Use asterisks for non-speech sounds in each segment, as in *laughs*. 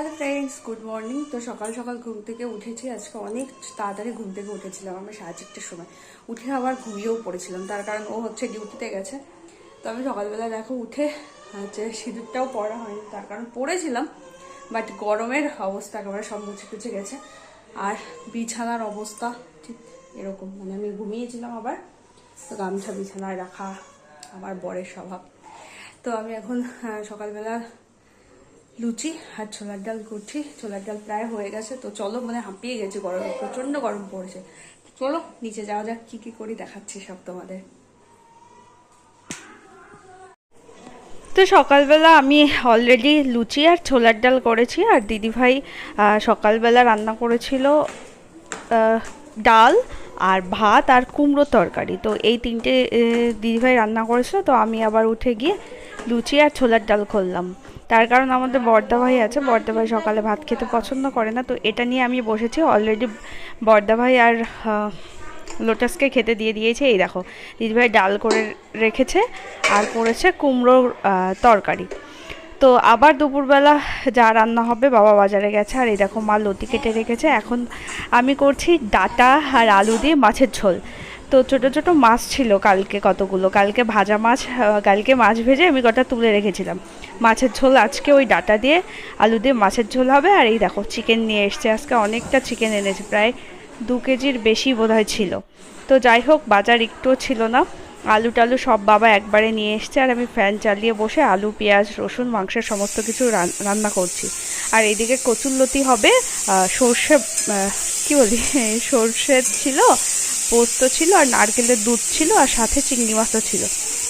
Hello friends good morning তো সকাল সকাল ঘুম থেকে উঠেছি। আজকে অনেক তাড়াতাড়ি ঘুম থেকে উঠেছিলাম আমরা সাড়ে চারটের সময়। উঠে আবার ঘুমিয়েও পড়েছিলাম। তার কারণ ও হচ্ছে ডিউটিতে গেছে। তো আমি সকালবেলা দেখো উঠে হচ্ছে সিঁদুরটাও পরা হয়নি। তার কারণ পড়েছিলাম বাট গরমের অবস্থা একেবারে সব মুছে টুছে গেছে। আর বিছানার অবস্থা ঠিক এরকম। মানে আমি ঘুমিয়েছিলাম আবার। তো গামছা বিছানায় রাখা আমার বরের স্বভাব। তো আমি এখন সকালবেলা লুচি আর ছোলার ডাল করছি। ছোলার ডাল প্রায় হয়ে গেছে, তো চলো মানে হাঁপিয়ে গেছে গরমে প্রচণ্ড গরম পড়েছে। চলো নিচে যাওয়া যাক, কি কি করি দেখাচ্ছি সব তোমাদের। তো সকালবেলা আমি অলরেডি লুচি আর ছোলার ডাল করেছি, আর দিদিভাই সকালবেলা রান্না করেছিল ডাল। আর ভাত আর কুমড়ো তরকারি। তো এই তিনটে দিদিভাই রান্না করেছিল, তো আমি আবার উঠে গিয়ে লুচি আর ছোলার ডাল করলাম। তার কারণ আমাদের বর্দা ভাই আছে বর্দা ভাই সকালে ভাত খেতে পছন্দ করে না, তো এটা নিয়ে আমি বসেছি অলরেডি বর্দা ভাই আর লোটাসকে খেতে দিয়ে দিয়েছে। এই দেখো, দিদিভাই ডাল করে রেখেছে আর করেছে কুমড়োর তরকারি। তো আবার দুপুরবেলা যা রান্না হবে বাবা বাজারে গেছে। আর এই দেখো মা লতি কেটে রেখেছে। এখন আমি করছি ডাটা আর আলু দিয়ে মাছের ঝোল। তো ছোট ছোট মাছ ছিল কালকে কতগুলো? কালকে ভাজা মাছ কালকে মাছ ভেজে আমি কটা তুলে রেখেছিলাম। মাছের ঝোল আজকে ওই ডাটা দিয়ে, আলু দিয়ে মাছের ঝোল হবে। আর এই দেখো চিকেন নিয়ে এসছে। আজকে অনেকটা চিকেন এনেছে, প্রায় দু কেজির বেশি বোধহয় ছিল। তো যাই হোক, বাজার একটুও ছিল না। আলু টালু সব বাবা একবারে নিয়ে এসছে আর আমি ফ্যান চালিয়ে বসে আলু, পেঁয়াজ, রসুন, মাংসের সমস্ত কিছু রান্না করছি। আর এদিকে কচুরলতি হবে সর্ষে কি বলি, *laughs* সর্ষে ছিল, পোস্ত ছিল আর নারকেলের দুধ ছিল আর সাথে চিংড়ি মাছও ছিল।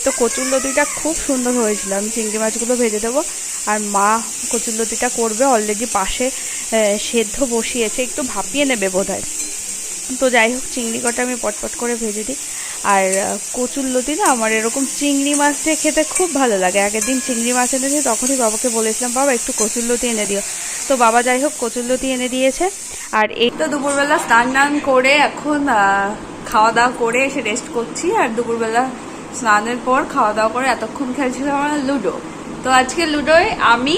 তো কচুরলতিটা খুব সুন্দর হয়েছিল। আমি চিংড়ি মাছগুলো ভেজে দেবো আর মা কচুরলতিটা করবে অলরেডি পাশে সেদ্ধ বসিয়েছে, একটু ভাপিয়ে নেবে বোধহয়। তো যাই হোক, চিংড়ি কটা আমি পটপট করে ভেজে দিই। আর আহ, কচুর লতি না আমার এরকম চিংড়ি মাছ দিয়ে খেতে খুব ভালো লাগে। আগের দিন চিংড়ি মাছ এনেছে তখনই বাবাকে বলেছিলাম বাবা একটু কচুর লতি এনে দিও। তো বাবা যাই হোক কচুর লতি এনে দিয়েছে। আর এই তো দুপুরবেলা স্নান টান করে এখন খাওয়া দাওয়া করে এসে রেস্ট করছি। আর দুপুরবেলা স্নানের পর খাওয়া দাওয়া করে এতক্ষণ খেলছিলাম আমার লুডো। তো আজকে লুডোয় আমি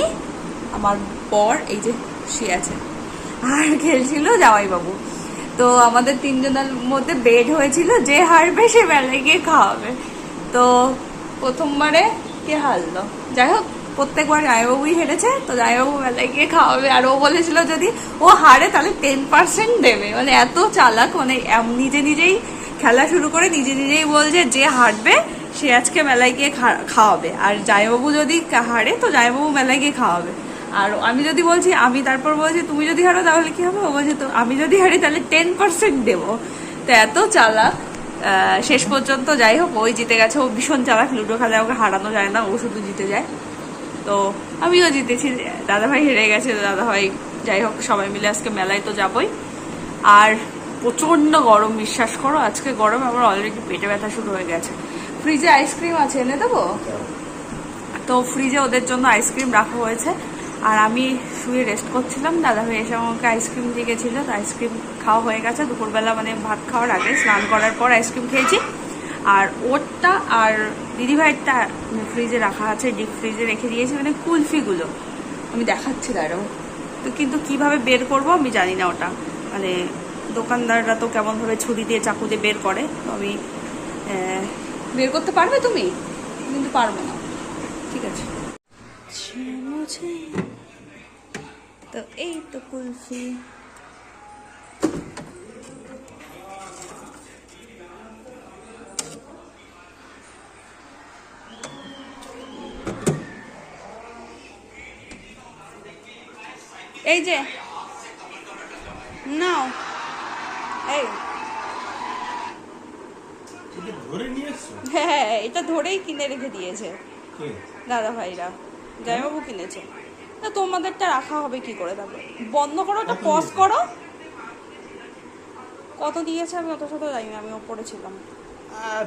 আমার বর এই যে শুয়ে আছে। আর খেলছিল জামাইবাবু। তো আমাদের তিনজনের মধ্যে বেড হয়েছিল যে হারবে সে বেলায় গিয়ে খাওয়াবে। তো প্রথমবারে কে হারলো? যাই হোক প্রত্যেকবার জামাইবাবুই হেরেছে, তো জামাইবাবু বেলায় গিয়ে খাওয়াবে। আর ও বলেছিল যদি ও হারে তাহলে টেন পার্সেন্ট দেবে। মানে এত চালাক মানে নিজে নিজেই খেলা শুরু করে নিজে নিজেই বলছে যে হারবে, সে আজকে মেলায় গিয়ে খাওয়াবে। আর জামাইবাবু যদি হারে, তো জামাইবাবু মেলায় গিয়ে খাওয়াবে। আর আমি যদি বলছি আমি তারপর বলছি তুমি যদি হারো তাহলে কি হবে? ও বলছে তো আমি যদি হারি তাহলে টেন পার্সেন্ট দেবো। তো এত চালাক। শেষ পর্যন্ত যাই হোক ওই জিতে গেছে। ও ভীষণ চালাক। লুডো খেলে ওকে হারানো যায় না ও শুধু জিতে যায়। তো আমিও জিতেছি। দাদাভাই হেরে গেছে। দাদাভাই যাই হোক সবাই মিলে আজকে মেলায় তো যাবই। আর প্রচণ্ড গরম বিশ্বাস করো আজকে গরম আমার অলরেডি পেটে ব্যথা শুরু হয়ে গেছে। ফ্রিজে আইসক্রিম আছে এনে দেবো? তো ফ্রিজে ওদের জন্য আইসক্রিম রাখা হয়েছে। আর আমি শুয়ে রেস্ট করছিলাম। দাদা ভাই এসে আমাকে আইসক্রিম দিয়ে গেছিল। তো আইসক্রিম খাওয়া হয়ে গেছে। দুপুরবেলা মানে ভাত খাওয়ার আগে স্নান করার পর আইসক্রিম খেয়েছি। আর ওরটা আর দিদিভাইয়েরটা ফ্রিজে রাখা আছে। ডিপ ফ্রিজে রেখে দিয়েছি। মানে কুলফিগুলো। আমি দেখাচ্ছি দাঁড়াও। তো কিন্তু কীভাবে বের করব আমি জানি না ওটা। মানে দোকানদাররা তো কেমনভাবে ছুরি দিয়ে চাকু দিয়ে বের করে। তো আমি বের করতে পারবে তুমি? কিন্তু পারব না। ঠিক আছে। তো এই তো কুলফি। এই যে। নাও। এই। এসছো হ্যাঁ এটা ধরেই কিনে রেখে দিয়েছে। দাদা ভাইরা। জয়বাবু কিনেছে না তোমাদেরটা রাখা হবে কি করে তারপরে বন্ধ করো ওটা পজ করো। কত দিয়েছে আমি অত শত জানি না আমি ওপরে ছিলাম।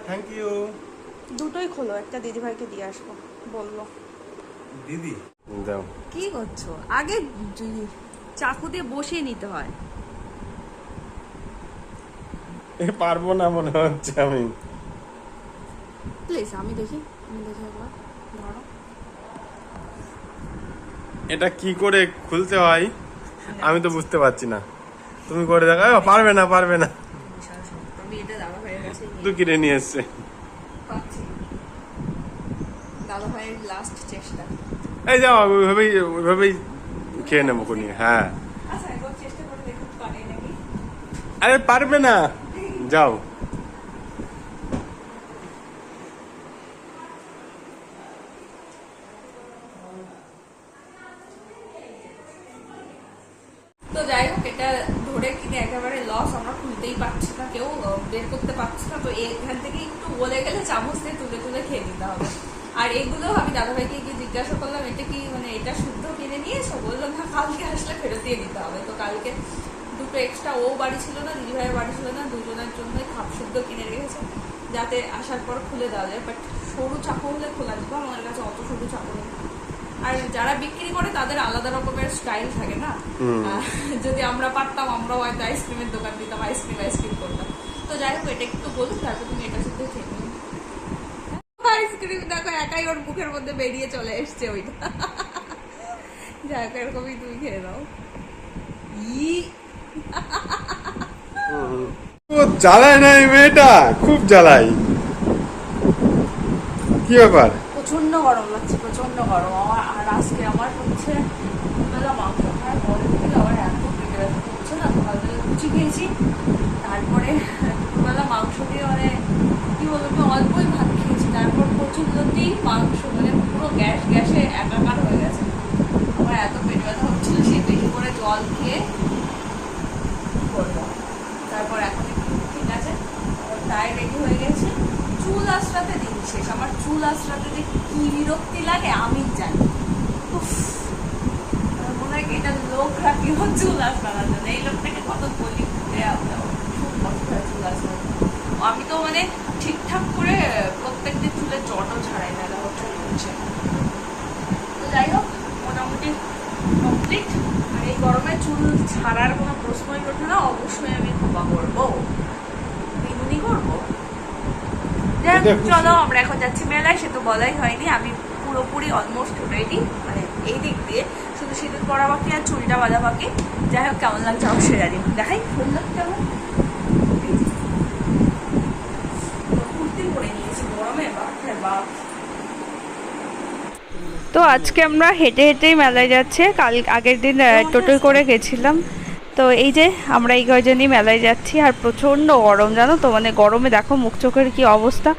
থ্যাংক ইউ দুটোই খোলো একটা দিদিভাইকে দিয়ে আসব বলল। দিদি? দাও। কি করছ? আগে চাকু দিয়ে বসিয়ে নিতে হয়। এ পারব না মনে হচ্ছে আমি। প্লিজ আমি দেখি আমি দেখি একবার। ধরো। এটা কি করে খুলতে হয় আমি তো বুঝতে পারছি না। তুমি করে দেখো পারবে না পারবে না। দু কিনে নিয়ে এসছে। এই যাও ওইভাবেই ওইভাবেই খেয়ে নেব কোনি হ্যাঁ। আচ্ছা আরে পারবে না। যাও। যাই হোক, এটা ধরে কিনে একেবারে লস আমরা খুলতেই পারছি না, কেউ বের করতে পারছি না। তো এখান থেকে একটু বলে গেলে চামচ দিয়ে তুলে তুলে খেয়ে নিতে হবে। আর এগুলো আমি দাদাভাইকে গিয়ে জিজ্ঞাসা করলাম, এটা কি মানে এটা শুদ্ধ কিনে নিয়েছো? বলল, না, কালকে আসলে ফেরত দিয়ে দিতে হবে। তো কালকে দুটো এক্সট্রা ও বাড়ি ছিল না দিদি ভাইয়ের বাড়ি ছিল না, দুজনের জন্যই খাপ শুদ্ধ কিনে রেখেছে, যাতে আসার পর খুলে দেওয়া যায়। বাট সরু চাকু হলে খোলা যেত, আমার কাছে অত সরু চাকু নেই। আর যারা বিক্রি করে তাদের আলাদা রকমের স্টাইল থাকে না? যদি আমরা পারতাম আমরাও হয়তো আইসক্রিমের দোকান দিতাম আইসক্রিম আইসক্রিম করতাম। তো যাই হোক এটা একটু বলুন তারপর তুমি এটা শুধু খেয়ে আইসক্রিম দেখো একাই ওর মুখের মধ্যে বেরিয়ে চলে এসছে ওইটা। যাই হোক এরকমই তুমি খেয়ে দাও ই। জ্বালায় না মেয়েটা খুব জ্বালাই কি ব্যাপার প্রচণ্ড গরম লাগছে প্রচণ্ড গরম আমার আর আজকে আমার হচ্ছে বেলা মাংস খাওয়ার পরে থেকে আমার এত পেটে ব্যথা হচ্ছে না সকালবেলা লুচি খেয়েছি। তারপরে দুপুরবেলা মাংস দিয়ে মানে কি বলব অল্পই ভাত খেয়েছি। তারপর প্রচুরতেই মাংস মানে পুরো গ্যাস গ্যাসে একাকার হয়ে গেছে। আমার এত পেট ব্যথা হচ্ছিল সে বেশি করে জল খেয়ে তারপর এখন ঠিক আছে। তাই রেডি হয়ে গেছে। চুল আশ্রাতে দিন শেষ। আমার চুল আশ্রাতে যে কি বিরক্তি লাগে আমি জানি। উফ, আমার মনে হয় কি এটা লোক রাখি ও চুল আশ্রানোর জন্য এই লোকটাকে কত বলি খুব কষ্ট হয় চুল আশ্রাতে আমি তো মানে ঠিকঠাক করে প্রত্যেকদিন চুলের জটও ছাড়াই না দেখো চুল হচ্ছে তো যাই হোক মোটামুটি কমপ্লিট আর এই গরমে চুল ছাড়ার কোনো প্রশ্নই ওঠে না অবশ্যই আমি খোপা করব। বেগুনি করব। যাই হোক, চলো আমরা এখন যাচ্ছি মেলায় সে তো বলাই হয়নি আমি পুরোপুরি অলমোস্ট রেডি মানে এই দিক দিয়ে। শুধু সিঁদুর পরা বাকি আর চুলটা বাঁধা বাকি। যাই হোক কেমন লাগছে অবশ্যই জানি। দেখাই সুন্দর কেমন? তো কুর্তি পরে নিয়েছি গরমে বাপ বাপ। তো আজকে আমরা হেঁটে হেঁটেই মেলায় যাচ্ছে। কাল আগের দিন টোটোয় করে গেছিলাম। তো এই যে আমরা এই কয়জনই মেলায় যাচ্ছি আর প্রচণ্ড গরম জানো তো? মানে গরমে দেখো মুখ চোখের কী অবস্থা।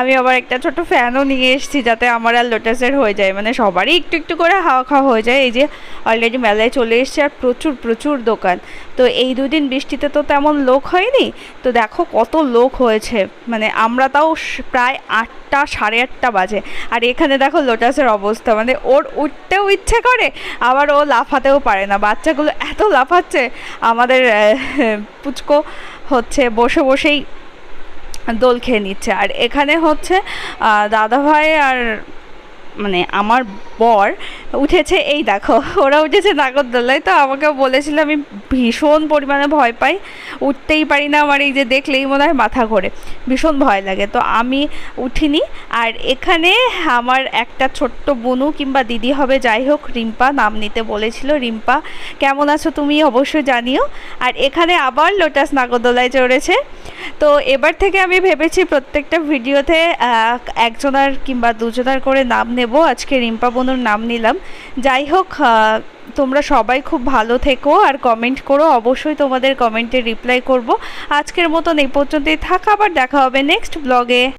আমি আবার একটা ছোট ফ্যানও নিয়ে এসেছি যাতে আমার আর লোটাসের হয়ে যায়। মানে সবারই একটু একটু করে হাওয়া খাওয়া হয়ে যায়। এই যে অলরেডি মেলায় চলে এসছে আর প্রচুর প্রচুর দোকান। তো এই দুদিন বৃষ্টিতে তো তেমন লোক হয়নি। তো দেখো কত লোক হয়েছে। মানে আমরা তাও প্রায় আটটা, সাড়ে আটটা বাজে। আর এখানে দেখো লোটাসের অবস্থা। মানে ওর উঠতেও ইচ্ছে করে, আবার ও লাফাতেও পারে না। বাচ্চাগুলো এত লাফাচ্ছে। আমাদের *laughs* পুচকো হচ্ছে বসে বসেই দোল খেয়ে নিচ্ছে। আর এখানে হচ্ছে দাদাভাই আর মানে আমার বর উঠেছে, এই দেখো, ওরা উঠেছে নাগরদোলায়। তো আমাকে বলেছিল, আমি ভীষণ পরিমাণে ভয় পাই। উঠতেই পারি না আমার, এই যে দেখলেই মনে হয় মাথা ঘোরে। ভীষণ ভয় লাগে। তো আমি উঠিনি। আর এখানে আমার একটা ছোট্ট বোনু কিংবা দিদি হবে, যাই হোক, রিম্পা নাম নিতে বলেছিল। রিম্পা, কেমন আছো তুমি? অবশ্যই জানিও। আর এখানে আবার লোটাস নাগরদোলায় চড়েছে। তো এবার থেকে আমি ভেবেছি প্রত্যেকটা ভিডিওতে একজনার কিংবা দুজনার করে নাম নেব। আজকে রিম্পা বনুর নাম নিলাম। যাই হোক তোমরা সবাই খুব ভালো থেকো আর কমেন্ট করো। অবশ্যই তোমাদের কমেন্টে রিপ্লাই করব। আজকের মতন এই পর্যন্তই থাক। আবার দেখা হবে নেক্সট ব্লগে